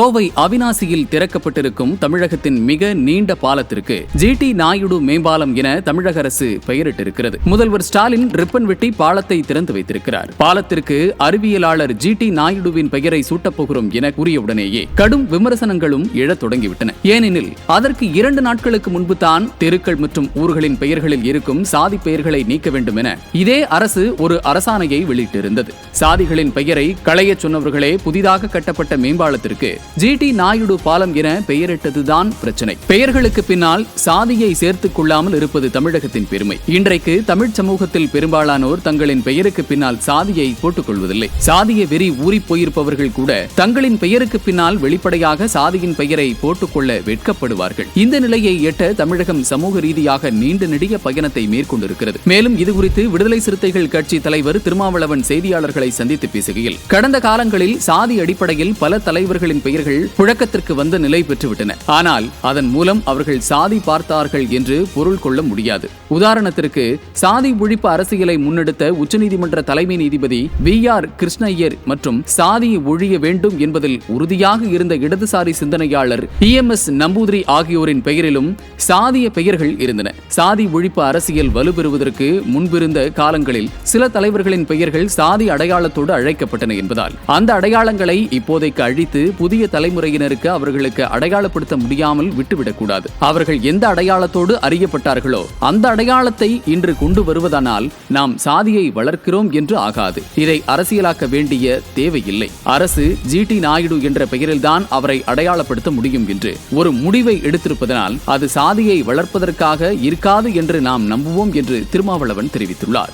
கோவை அவினாசியில் திறக்கப்பட்டிருக்கும் தமிழகத்தின் மிக நீண்ட பாலத்திற்கு ஜி டி நாயுடு மேம்பாலம் என தமிழக அரசு பெயரிட்டிருக்கிறது. முதல்வர் ஸ்டாலின் ரிப்பன் வெட்டி பாலத்தை திறந்து வைத்திருக்கிறார். பாலத்திற்கு அறிவியலாளர் ஜி டி நாயுடுவின் பெயரை சூட்டப்போகிறோம் என கூறியவுடனேயே கடும் விமர்சனங்களும் எழத் தொடங்கிவிட்டன. ஏனெனில் அதற்கு இரண்டு நாட்களுக்கு முன்பு தான் தெருக்கள் மற்றும் ஊர்களின் பெயர்களில் இருக்கும் சாதி பெயர்களை நீக்க வேண்டும் என இதே அரசு ஒரு அரசாணையை வெளியிட்டிருந்தது. சாதிகளின் பெயரை களையச் சொன்னவர்களே புதிதாக கட்டப்பட்ட மேம்பாலத்திற்கு ஜிடி நாயுடு பாலம் என பெயரிட்டதுதான் பிரச்சனை. பெயர்களுக்கு பின்னால் சாதியை சேர்த்துக் கொள்ளாமல் இருப்பது தமிழகத்தின் பெருமை. இன்றைக்கு தமிழ் சமூகத்தில் பெரும்பாலானோர் தங்களின் பெயருக்கு பின்னால் சாதியை போட்டுக் கொள்வதில்லை. சாதிய வெறி ஊறி போயிருப்பவர்கள் கூட தங்களின் பெயருக்கு பின்னால் வெளிப்படையாக சாதியின் பெயரை போட்டுக்கொள்ள வெட்கப்படுவார்கள். இந்த நிலையை எட்ட தமிழகம் சமூக ரீதியாக நீண்ட நெடிய பயணத்தை மேற்கொண்டிருக்கிறது. மேலும் இதுகுறித்து விடுதலை சிறுத்தைகள் கட்சி தலைவர் திருமாவளவன் செய்தியாளர்களை சந்தித்து பேசுகையில் கடந்த காலங்களில் சாதி அடிப்படையில் பல தலைவர்களின் பெயர் பெயர்கள் புழக்கத்திற்கு வந்த நிலை பெற்றுவிட்டன. ஆனால் அதன் மூலம் அவர்கள் சாதி பார்த்தார்கள் என்று பொருள் கொள்ள முடியாது. உதாரணத்திற்கு சாதி ஒழிப்பு அரசியலை முன்னெடுத்த உச்சநீதிமன்ற தலைமை நீதிபதி வி. ஆர். கிருஷ்ணய்யர் மற்றும் சாதியை ஒழிய வேண்டும் என்பதில் உறுதியாக இருந்த இடதுசாரி சிந்தனையாளர் இ. எம். எஸ். நம்பூதிரி ஆகியோரின் பெயரிலும் சாதிய பெயர்கள் இருந்தன. சாதி ஒழிப்பு அரசியல் வலுப்பெறுவதற்கு முன்பிருந்த காலங்களில் சில தலைவர்களின் பெயர்கள் சாதி அடையாளத்தோடு அழைக்கப்பட்டன என்பதால் அந்த அடையாளங்களை இப்போதைக்கு அழித்து புதிய தலைமுறையினருக்கு அவர்களுக்கு அடையாளப்படுத்த முடியாமல் விட்டுவிடக்கூடாது. அவர்கள் எந்த அடையாளத்தோடு அறியப்பட்டார்களோ அந்த அடையாளத்தை இன்று கொண்டு வருவதானால் நாம் சாதியை வளர்க்கிறோம் என்று ஆகாது. இதை அரசியலாக்க வேண்டிய தேவையில்லை. அரசு ஜி. டி. நாயுடு என்ற பெயரில்தான் அவரை அடையாளப்படுத்த முடியும் என்று. ஒரு முடிவை எடுத்திருப்பதனால் அது சாதியை வளர்ப்பதற்காக இருக்காது என்று நாம் நம்புவோம் என்று திருமாவளவன் தெரிவித்துள்ளார்.